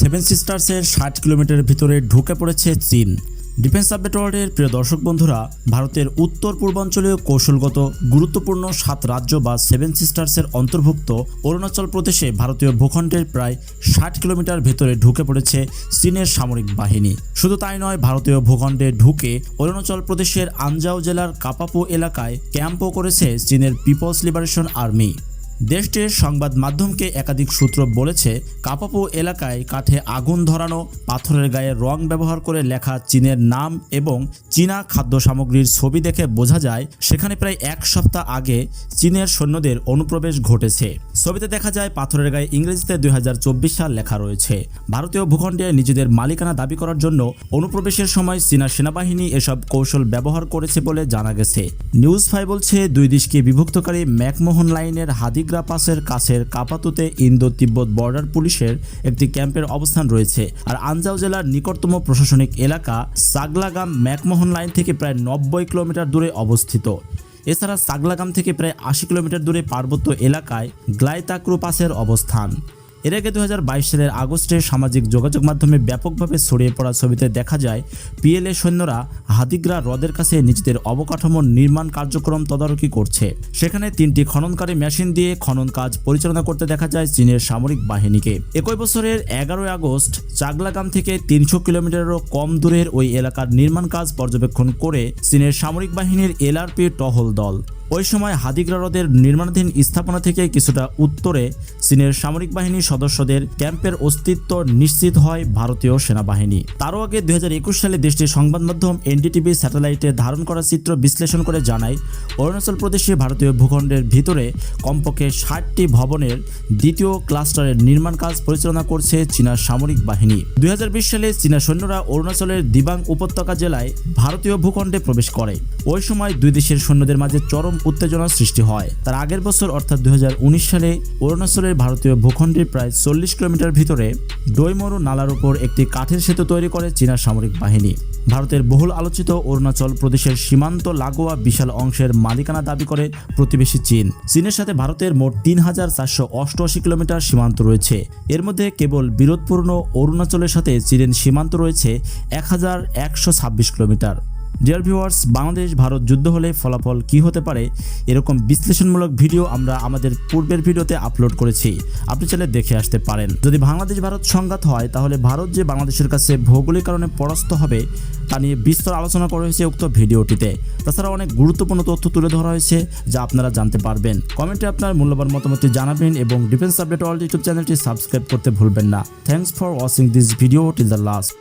Seven সিস্টার্সের ষাট kilometre ভিতরে ঢুকে পড়েছে চীন। ডিফেন্স আপডেট প্রিয় দর্শক বন্ধুরা, ভারতের উত্তর পূর্বাঞ্চলীয় কৌশলগত গুরুত্বপূর্ণ সাত রাজ্য বা সেভেন সিস্টার্সের অন্তর্ভুক্ত অরুণাচল প্রদেশে ভারতীয় ভূখণ্ডের প্রায় ষাট কিলোমিটার ভেতরে ঢুকে পড়েছে চীনের সামরিক বাহিনী। শুধু তাই নয়, ভারতীয় ভূখণ্ডে ঢুকে অরুণাচল প্রদেশের আঞ্জাও জেলার কাপাপো এলাকায় ক্যাম্পও করেছে চীনের পিপলস লিবারেশন আর্মি দেশটির সংবাদ মাধ্যমকে একাধিক সূত্র বলেছে, কাপাপু এলাকায় কাঠে আগুন ধরানো, পাথরের গায়ে রং ব্যবহার করে লেখা চীনের নাম এবং চীনা খাদ্য সামগ্রীর ছবি দেখে বোঝা যায়, সেখানে প্রায় এক সপ্তাহ আগে চীনের সৈন্যদের অনুপ্রবেশ ঘটেছে। ছবিতে দেখা যায়, পাথরের গায়ে ইংরেজিতে দুই হাজার চব্বিশ সাল লেখা রয়েছে, ভারতীয় ভূখণ্ডে নিজেদের মালিকানা দাবি করার জন্য অনুপ্রবেশের সময় চীনা সেনাবাহিনী এসব কৌশল ব্যবহার করেছে বলে জানা গেছে। নিউজ ফাই বলছে, দুই দেশকে বিভক্তকারী ম্যাকমোহন লাইনের হাদিগ্রা পাসের কাছের কাপাতুতে ইন্দো তিব্বত বর্ডার পুলিশের একটি ক্যাম্পের অবস্থান রয়েছে। আর আঞ্জাও জেলার নিকটতম প্রশাসনিক এলাকা সাগলাগাম ম্যাকমোহন লাইন থেকে প্রায় নব্বই কিলোমিটার দূরে অবস্থিত। এছাড়া সাগলাগাম থেকে প্রায় আশি কিলোমিটার দূরে পার্বত্য এলাকায় গ্লাইতাক্রু পাসের অবস্থান। এর আগে দু হাজার বাইশ সালের আগস্টে সামাজিক যোগাযোগ মাধ্যমে ব্যাপকভাবে ছড়িয়ে পড়া ছবিতে দেখা যায়, পিএলএ সৈন্যরা হাদিগ্রা হ্রদের কাছে নিজেদের অবকাঠামোর নির্মাণ কার্যক্রম তদারকি করছে। সেখানে তিনটি খননকারী মেশিন দিয়ে খনন কাজ পরিচালনা করতে দেখা যায় চীনের সামরিক বাহিনীকে। একই বছরের এগারোই আগস্ট, চাগলাগাম থেকে তিনশো কিলোমিটারেরও কম দূরের ওই এলাকার নির্মাণ কাজ পর্যবেক্ষণ করে চীনের সামরিক বাহিনীর এলআরপি টহল দল। ওই সময় হাদিগ্রা হ্রদের নির্মাণাধীন স্থাপনা থেকে কিছুটা উত্তরে চীনের সামরিক বাহিনীর সদস্যদের ক্যাম্পের অস্তিত্ব নিশ্চিত হয় ভারতীয় সেনাবাহিনী। তারও আগে দুই হাজার একুশ সালে দেশটির সংবাদ মাধ্যম এনডিটিভি স্যাটেলাইটে ধারণ করা চিত্র বিশ্লেষণ করে জানায়, অরুণাচল প্রদেশে ভারতীয় ভূখণ্ডের ভিতরে কমপক্ষে ষাটটি ভবনের দ্বিতীয় ক্লাস্টারের নির্মাণ কাজ পরিচালনা করছে চীনা সামরিক বাহিনী। দুই হাজার বিশ সালে চীনা সৈন্যরা অরুণাচলের দিবাং উপত্যকা জেলায় ভারতীয় ভূখণ্ডে প্রবেশ করে। ওই সময় দুই দেশের সৈন্যদের মাঝে চরম উত্তেজনার সৃষ্টি হয়। তার আগের বছর, অর্থাৎ দু হাজার উনিশ সালে, অরুণাচলের ভারতীয় ভূখণ্ডের প্রায় চল্লিশ কিলোমিটার ভিতরে ডৈমরু নালার উপর একটি কাঠের সেতু তৈরি করে চীনা সামরিক বাহিনী। ভারতের বহুল আলোচিত অরুণাচল প্রদেশের সীমান্ত লাগোয়া বিশাল অংশের মালিকানা দাবি করে প্রতিবেশী চীন। চীনের সাথে ভারতের মোট তিন হাজার চারশো অষ্টআশি কিলোমিটার সীমান্ত রয়েছে। এর মধ্যে কেবল বিরোধপূর্ণ অরুণাচলের সাথে চীনের সীমান্ত রয়েছে এক হাজার একশো ছাব্বিশ kilometre. Dear viewers Bangladesh, Bharat যুদ্ধ হলে ফলাফল কি হতে পারে? এরকম বিশ্লেষণমূলক ভিডিও আমরা আমাদের পূর্বের ভিডিওতে আপলোড করেছি। আপনি চাইলে দেখে আসতে পারেন। যদি বাংলাদেশ, ভারত সংঘাত হয়, তাহলে ভারত যে বাংলাদেশের কাছে ভৌগোলিক কারণে পরাস্ত হবে, তা নিয়ে বিস্তর আলোচনা করা হয়েছে উক্ত ভিডিওটিতে। তাছাড়া অনেক গুরুত্বপূর্ণ তথ্য তুলে ধরা হয়েছে, যা আপনারা জানতে পারবেন। কমেন্টে আপনার মূল্যবান মতামতটি জানাবেন এবং ডিফেন্স আপডেট ওয়ার্ল্ড ইউটিউব চ্যানেলটি সাবস্ক্রাইব করতে ভুলবেন না। Thanks for watching this video till the last